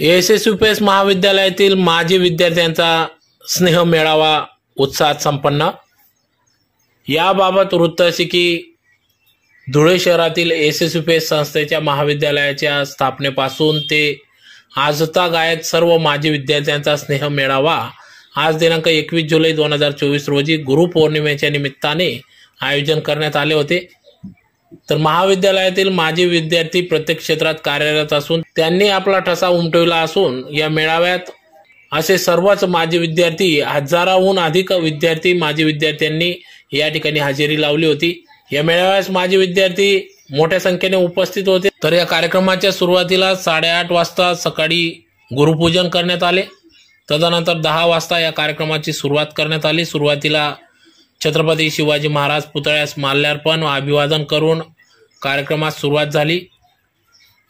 S S U P S महाविद्यालयातील माजी विद्यार्थ्यांचा स्नेह मेळावा उत्साहात संपन्न. याबाबत वृत्त असे की धुळे शहरातील S S U P S संस्थेच्या महाविद्यालयाच्या स्थापनेपासून ते आजता गायत सर्व माजी विद्यार्थ्यांचा स्नेह मेळावा आज दिनांक एकवीस जुलै दोन हजार चोवीस रोजी गुरुपौर्णिमेच्या निमित्ताने आयोजन करण्यात आले होते. तर महाविद्यालयातील माजी विद्यार्थी प्रत्येक क्षेत्रात कार्यरत असून त्यांनी आपला ठसा उमटविला असून या मेळाव्यात असे सर्वच माजी विद्यार्थी हजाराहून अधिक विद्यार्थी माजी विद्यार्थ्यांनी या ठिकाणी हजेरी लावली होती. या मेळाव्यास माजी विद्यार्थी मोठ्या संख्येने उपस्थित होते. तर या कार्यक्रमाच्या सुरुवातीला साडेआठ वाजता सकाळी गुरुपूजन करण्यात आले. तदनंतर दहा वाजता या कार्यक्रमाची सुरुवात करण्यात आली. सुरुवातीला छत्रपती शिवाजी महाराज पुतळ्यास माल्यार्पण व अभिवादन करून कार्यक्रमास सुरुवात झाली.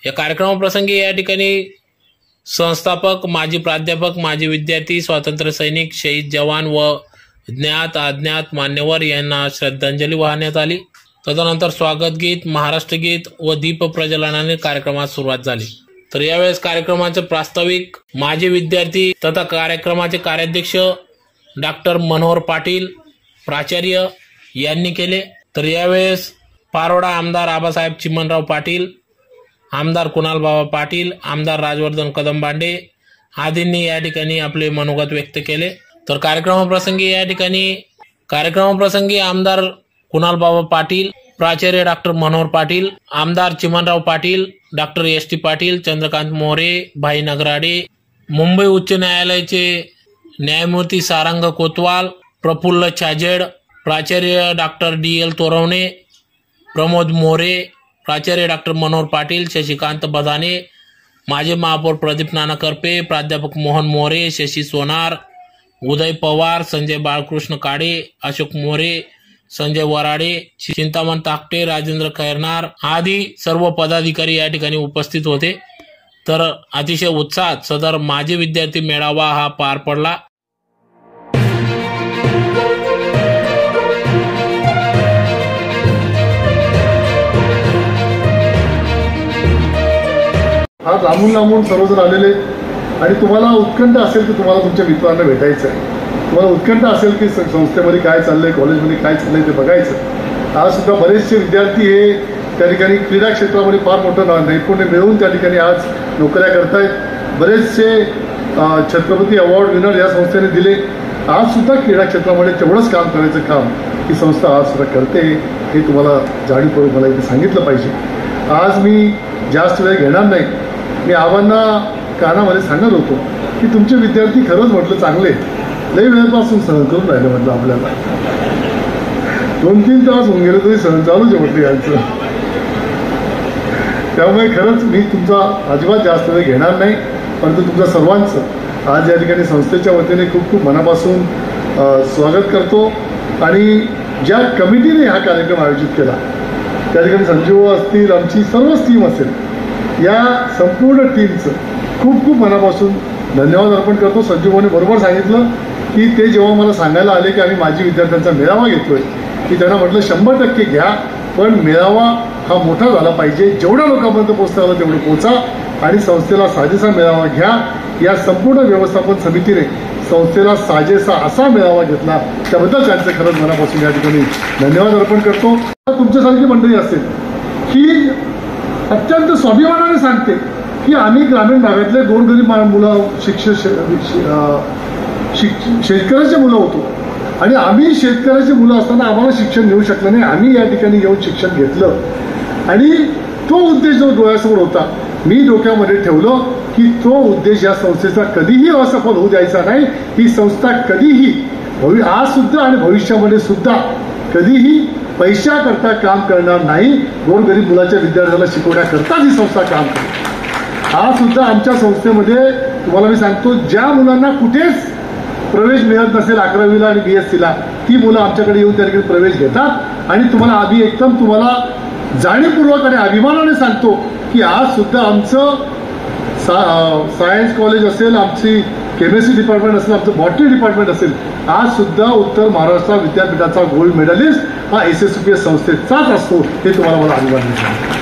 या कार्यक्रमाप्रसंगी या ठिकाणी संस्थापक माजी प्राध्यापक माजी विद्यार्थी स्वातंत्र्य सैनिक शहीद जवान व ज्ञात अज्ञात मान्यवर यांना श्रद्धांजली वाहण्यात आली. तदनंतर स्वागत गीत महाराष्ट्र गीत व दीप प्रज्वलनाने कार्यक्रमास सुरुवात झाली. तर यावेळेस कार्यक्रमाचे प्रास्ताविक माजी विद्यार्थी तथा कार्यक्रमाचे कार्याध्यक्ष डॉक्टर मनोहर पाटील प्राचार्य यांनी केले. तर यावेळेस पारोडा आमदार आबासाहेब चिमनराव पाटील आमदार कुणालबाबा पाटील आमदार राजवर्धन कदमबांडे आदींनी या ठिकाणी आपले मनोगत व्यक्त केले. तर कार्यक्रमाप्रसंगी या ठिकाणी कार्यक्रमाप्रसंगी आमदार कुणालबाबा पाटील प्राचार्य डॉक्टर मनोहर पाटील आमदार Chimanrao Patil doctor S T Patil Chandrakant More भाई नगराडे मुंबई उच्च न्यायालयाचे न्यायमूर्ती सारंग कोतवाल प्रफुल्ल छाजेड प्राचार्य doctor D L Torwane Pramod More प्राचार्य डॉक्टर मनोहर पाटील शशिकांत बदाने माजी महापौर प्रदीप नाना करपे प्राध्यापक मोहन मोरे शशी सोनार उदय पवार संजय बाळकृष्ण काडे अशोक मोरे संजय वराडे चिंतामण ताकटे राजेंद्र खैरनार आदी सर्व पदाधिकारी या ठिकाणी उपस्थित होते. तर अतिशय उत्साहात सदर माजी विद्यार्थी मेळावा हा पार पडला. आज लांबून लांबून सर्वजण आलेले आणि तुम्हाला उत्कंठ असेल की तुम्हाला तुमच्या मित्रांना भेटायचं आहे तुम्हाला उत्कंठ असेल की संस्थेमध्ये काय चाललंय कॉलेजमध्ये काय चाललंय ते बघायचं. आज सुद्धा बरेचसे विद्यार्थी हे त्या ठिकाणी क्रीडा क्षेत्रामध्ये फार मोठं ना- नैपुण्य मिळवून त्या ठिकाणी आज नोकऱ्या करतायत. बरेचसे छत्रपती अवॉर्ड विनर या संस्थेने दिले. आज सुद्धा क्रीडा क्षेत्रामध्ये तेवढंच काम करायचं काम ही संस्था आज सुद्धा करते हे तुम्हाला जाणीवपूर्वक मला इथे सांगितलं पाहिजे. आज मी जास्त वेळ घेणार नाही. मी आव्हांना कानामध्ये सांगत होतो की तुमचे विद्यार्थी खरंच म्हटलं चांगले लई वेळेपासून सहन करून राहिले म्हटलं आपल्याला. दोन तीन तास होऊन गेले तरी सहन चालूच म्हटलं यांचं. त्यामुळे खरंच मी तुमचा अजिबात जास्त वेळ घेणार नाही परंतु तुमच्या सर्वांचं आज या ठिकाणी संस्थेच्या वतीने खूप खूप मनापासून स्वागत करतो. आणि ज्या कमिटीने हा कार्यक्रम आयोजित केला त्या ठिकाणी संजीव असतील आमची सर्वच टीम असेल या संपूर्ण टीमचं खूप खूप मनापासून धन्यवाद अर्पण करतो. संजीवने बरोबर सांगितलं की ते जेव्हा मला सांगायला आले की आम्ही माजी विद्यार्थ्यांचा मेळावा घेतोय की त्यांना म्हटलं शंभर टक्के घ्या पण मेळावा हा मोठा झाला पाहिजे. जेवढ्या लोकांपर्यंत पोहोचता आलं तेवढं पोचा आणि संस्थेला साजेसा मेळावा घ्या. या संपूर्ण व्यवस्थापन समितीने संस्थेला साजेसा असा मेळावा घेतला. त्याबद्दल त्यांचं खरंच मनापासून या ठिकाणी धन्यवाद अर्पण करतो. तुमच्यासारखी मंडळी असेल की अत्यंत स्वाभिमानाने सांगते की आम्ही ग्रामीण भागातले गोरगरीब मा- मुलं शिक्षक शेतकऱ्याचे मुलं होतो. आणि आम्ही शेतकऱ्याचे मुलं असताना आम्हाला शिक्षण घेऊ शकलं नाही. आम्ही या ठिकाणी येऊन शिक्षण घेतलं. आणि तो उद्देश जो डोळ्यासमोर होता मी डोक्यामध्ये ठेवलं की तो उद्देश या संस्थेचा कधीही असफल होऊ द्यायचा नाही. ही संस्था कधीही भवि आज सुद्धा आणि भविष्यामध्ये सुद्धा कधीही पैशाकरता काम करणार नाही गोरगरीब मुलाच्या विद्यार्थ्याला शिकवण्याकरताच ही संस्था काम करते. आज सुद्धा आमच्या संस्थेमध्ये तुम्हाला मी सांगतो ज्या मुलांना कुठेच प्रवेश मिळत नसेल अकरावीला आणि बी एस सीला ती मुलं आमच्याकडे येऊन त्या ठिकाणी प्रवेश घेतात. आणि तुम्हाला आम्ही एकदम तुम्हाला जाणीवपूर्वक आणि अभिमानाने सांगतो की आज सुद्धा आमचं सा सायन्स कॉलेज असेल आमची केमिस्ट्री डिपार्टमेंट असेल आमचं बॉटनी डिपार्टमेंट असेल आज सुद्धा उत्तर महाराष्ट्र विद्यापीठाचा गोल्ड मेडलिस्ट हा एस एस पी एस संस्थेचाच असतो हे तुम्हाला मला अभिमान सांगतो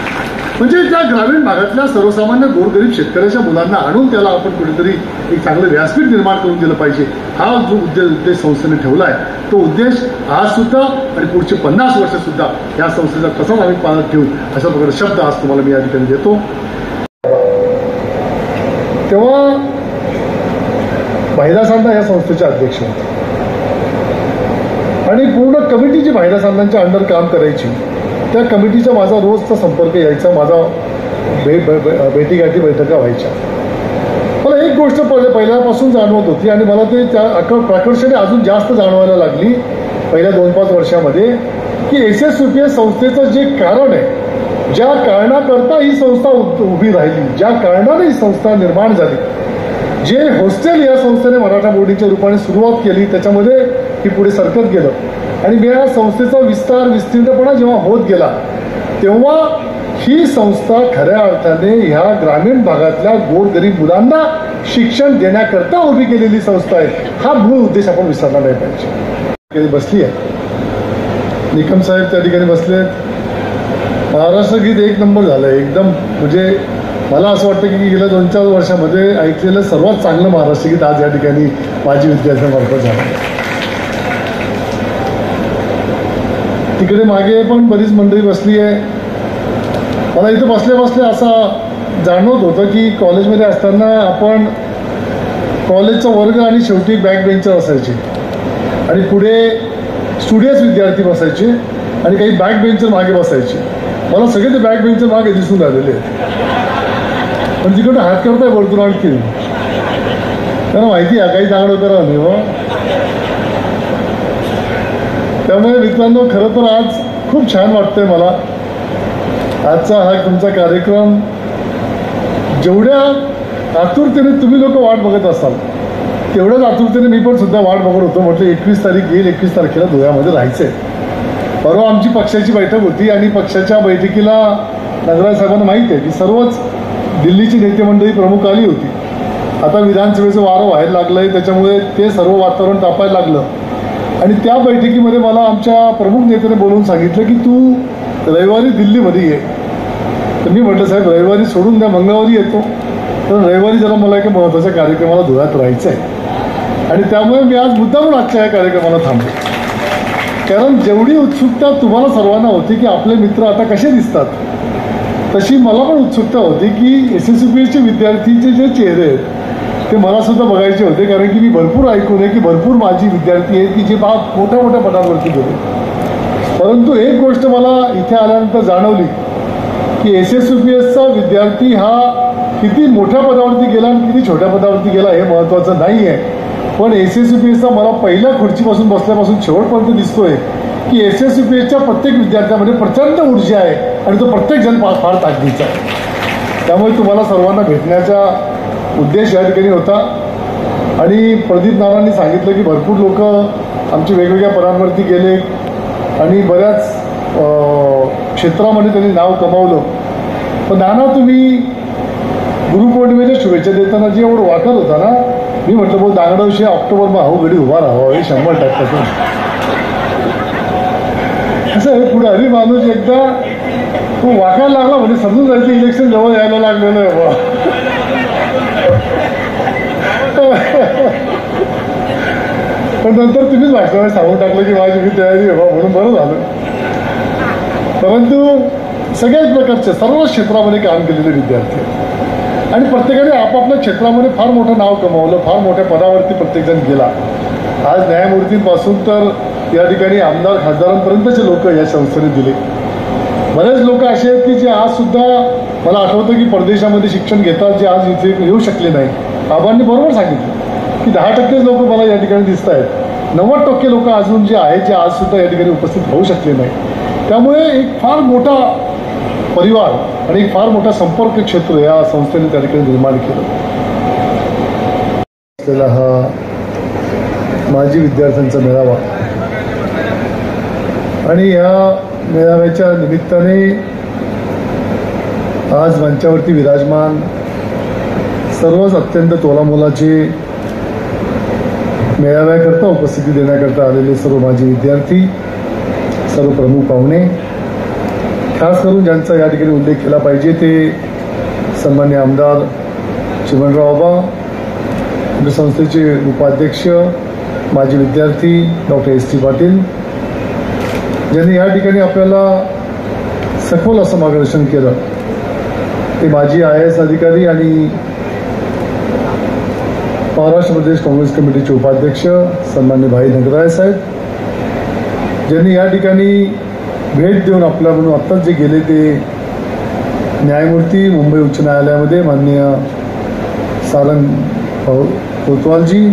म्हणजे त्या ग्रामीण भागातल्या सर्वसामान्य गोरगरीब शेतकऱ्याच्या मुलांना आणून त्याला आपण कुठेतरी एक चांगलं व्यासपीठ निर्माण करून दिलं पाहिजे हा जो उद्देश उद्देश संस्थेने ठेवला आहे तो उद्देश आज सुद्धा आणि पुढचे पन्नास वर्ष सुद्धा या संस्थेचा कसा आम्ही पालक ठेवू अशा प्रकारे शब्द आज तुम्हाला मी या ठिकाणी देतो. तेव्हा भाईदासांना या संस्थेचे अध्यक्ष होते. आणि पूर्ण कमिटी जी भाईदासांनाच्या अंडर काम करायची. त्या कमिटीचा माझा रोजचा संपर्क यायचा माझा भे भेटीगाठी बैठका व्हायच्या. मला एक गोष्ट पहिल्यापासून जाणवत होती आणि मला ते त्या आक- प्राकर्षाने अजून जास्त जाणवायला लागली पहिल्या दोन पाच वर्षामध्ये की एस एस संस्थेचं जे कारण आहे ज्या कारणाकरता ही संस्था उभी राहिली ज्या कारणाने ही संस्था निर्माण झाली जे हॉस्टेल या संस्थेने मराठा बोर्डिंगच्या रूपाने सुरुवात केली त्याच्यामध्ये ही पुढे सरकत गेलं. आणि मी या संस्थेचा विस्तार विस्तीर्णपणा जेव्हा होत गेला तेव्हा ही संस्था खऱ्या अर्थाने ह्या ग्रामीण भागातल्या गोरगरीब मुलांना शिक्षण देण्याकरता उभी केलेली संस्था आहे. हा मूळ उद्देश आपण विसरला नाही पाहिजे. ठिकाणी बसली आहे. निकम साहेब त्या ठिकाणी बसले महाराष्ट्र गीत एक नंबर झालं. एकदम म्हणजे मला असं वाटतं की गेल्या दोन चार वर्षामध्ये ऐकलेलं सर्वात चांगलं महाराष्ट्र गीत आज या ठिकाणी माजी विद्यार्थ्यांमार्फत झालं. तिकडे मागे पण बरीच मंडळी बसली आहे. मला इथं बसल्या बसल्या असा जाणवत होतं की कॉलेजमध्ये असताना आपण कॉलेजचा वर्ग आणि शेवटी बॅक बेंचर असायचे. आणि पुढे स्टुडियस विद्यार्थी बसायचे आणि काही बॅक बेंचर मागे बसायचे. मला सगळे ते बॅक बेंचच्या मागे दिसून आलेले आहेत. पण तिकडे हात करताय वरतून आणखी. त्यांना माहिती आहे काही चांगलं करा नाही हो. त्यामुळे मित्रांनो खरं तर आज खूप छान वाटतंय मला. आजचा हा तुमचा कार्यक्रम जेवढ्या आतुरतेने तुम्ही लोक वाट बघत असाल तेवढ्याच आतुरतेने मी पण सुद्धा वाट बघत होतो. म्हटलं एकवीस तारीख येईल एकवीस तारखेला धुळ्यामध्ये राहायचंय. परवा आमची पक्षाची बैठक होती आणि पक्षाच्या बैठकीला नगराज साहेबांना माहीत आहे की सर्वच दिल्लीची नेते मंडळी प्रमुख आली होती. आता विधानसभेचं वारं व्हायला लागलं आहे त्याच्यामुळे ते सर्व वातावरण तापायला लागलं. आणि त्या बैठकीमध्ये मला आमच्या प्रमुख नेत्याने बोलवून सांगितलं की तू रविवारी दिल्लीमध्ये ये. तर मी म्हटलं साहेब रविवारी सोडून द्या मंगळवारी येतो. तर रविवारी जरा मला एका महत्त्वाच्या कार्यक्रमाला धुळ्यात राहायचं आहे आणि त्यामुळे मी आज मुद्दामून आजच्या या कार्यक्रमाला थांबलो. कारण जेवढी उत्सुकता तुम्हाला सर्वांना होती की आपले मित्र आता कसे दिसतात तशी मला पण उत्सुकता होती की एस एस चे विद्यार्थीचे जे चेहरे आहेत ते मला सुद्धा बघायचे होते. कारण की मी भरपूर ऐकून आहे की भरपूर माझी विद्यार्थी आहेत की जे बा मोठ्या मोठ्या पदांवरती गेले. परंतु एक गोष्ट मला इथे आल्यानंतर जाणवली की एस एस यू पी एसचा विद्यार्थी हा किती मोठ्या पदावरती गेला आणि किती छोट्या पदावरती गेला हे महत्त्वाचं नाही आहे पण एस एस यू पी एसचा मला पहिल्या खुर्चीपासून बसल्यापासून शेवटपर्यंत दिसतोय की एस एस यू पी एसच्या प्रत्येक विद्यार्थ्यामध्ये प्रचंड ऊर्जा आहे आणि तो प्रत्येक जण फार ताकदीचा आहे. त्यामुळे तुम्हाला सर्वांना भेटण्याचा उद्देश या ठिकाणी होता. आणि प्रदीप नारायणनी सांगितलं की भरपूर लोक आमचे वेगवेगळ्या पदांवरती गेले आणि बऱ्याच क्षेत्रामध्ये त्यांनी नाव कमावलं. पण नाना तुम्ही गुरुपौर्णिमेच्या शुभेच्छा देताना जे एवढं वाटत होता ना मी म्हटलं भाऊ दांगडावशी ऑक्टोबर मग हो घडी उभा राहावा हे शंभर टक्क्यातून असं हे पुढे हरी माणूस एकदा तो वाकायला लागला म्हणजे समजून जायचं इलेक्शन जवळ यायला लागलेलं आहे बा पण नंतर तुम्हीच वाटलं सांगून टाकलं की माझी मी तयारी आहे बा म्हणून बरं झालं. परंतु सगळ्याच प्रकारचे सर्व क्षेत्रामध्ये काम केलेले विद्यार्थी आहेत. आणि प्रत्येकाने आपापल्या क्षेत्रामध्ये फार मोठं नाव कमावलं फार मोठ्या पदावरती प्रत्येकजण गेला. आज न्यायमूर्तींपासून तर या ठिकाणी आमदार खासदारांपर्यंतचे लोक या संस्थेने दिले. बरेच लोक असे आहेत की जे आज सुद्धा मला आठवतं की परदेशामध्ये शिक्षण घेतात जे आज इथे येऊ शकले नाही आबांनी बरोबर सांगितलं की दहा टक्केच लोक मला या ठिकाणी दिसत आहेत. नव्वद टक्के लोक अजून जे आहेत जे आज सुद्धा या ठिकाणी उपस्थित होऊ शकले नाही त्यामुळे एक फार मोठा परिवार आणि एक फार मोठा संपर्क क्षेत्र या संस्थेने त्या ठिकाणी निर्माण केलं. असलेला हा माजी विद्यार्थ्यांचा मेळावा. आणि या मेळाव्याच्या निमित्ताने आज मंचावरती विराजमान सर्वच अत्यंत तोलामोलाचे मेळाव्याकरता उपस्थिती देण्याकरता आलेले सर्व माजी विद्यार्थी सर्व प्रमुख पाहुणे खास करून ज्यांचा या ठिकाणी उल्लेख केला पाहिजे ते सन्मान्य आमदार चिमणराव बाबा संस्थेचे उपाध्यक्ष माजी विद्यार्थी डॉक्टर एस टी पाटील. ज्यांनी या ठिकाणी आपल्याला सखोल असं मार्गदर्शन केलं. ते माजी आय एस अधिकारी आणि महाराष्ट्र प्रदेश काँग्रेस कमिटीचे उपाध्यक्ष सन्मान्य भाई नगराय साहेब. ज्यांनी या ठिकाणी भेट देऊन आपल्याकडून आत्ताच जे गेले ते न्यायमूर्ती मुंबई उच्च न्यायालयामध्ये माननीय सारंग भाऊ कोतवालजी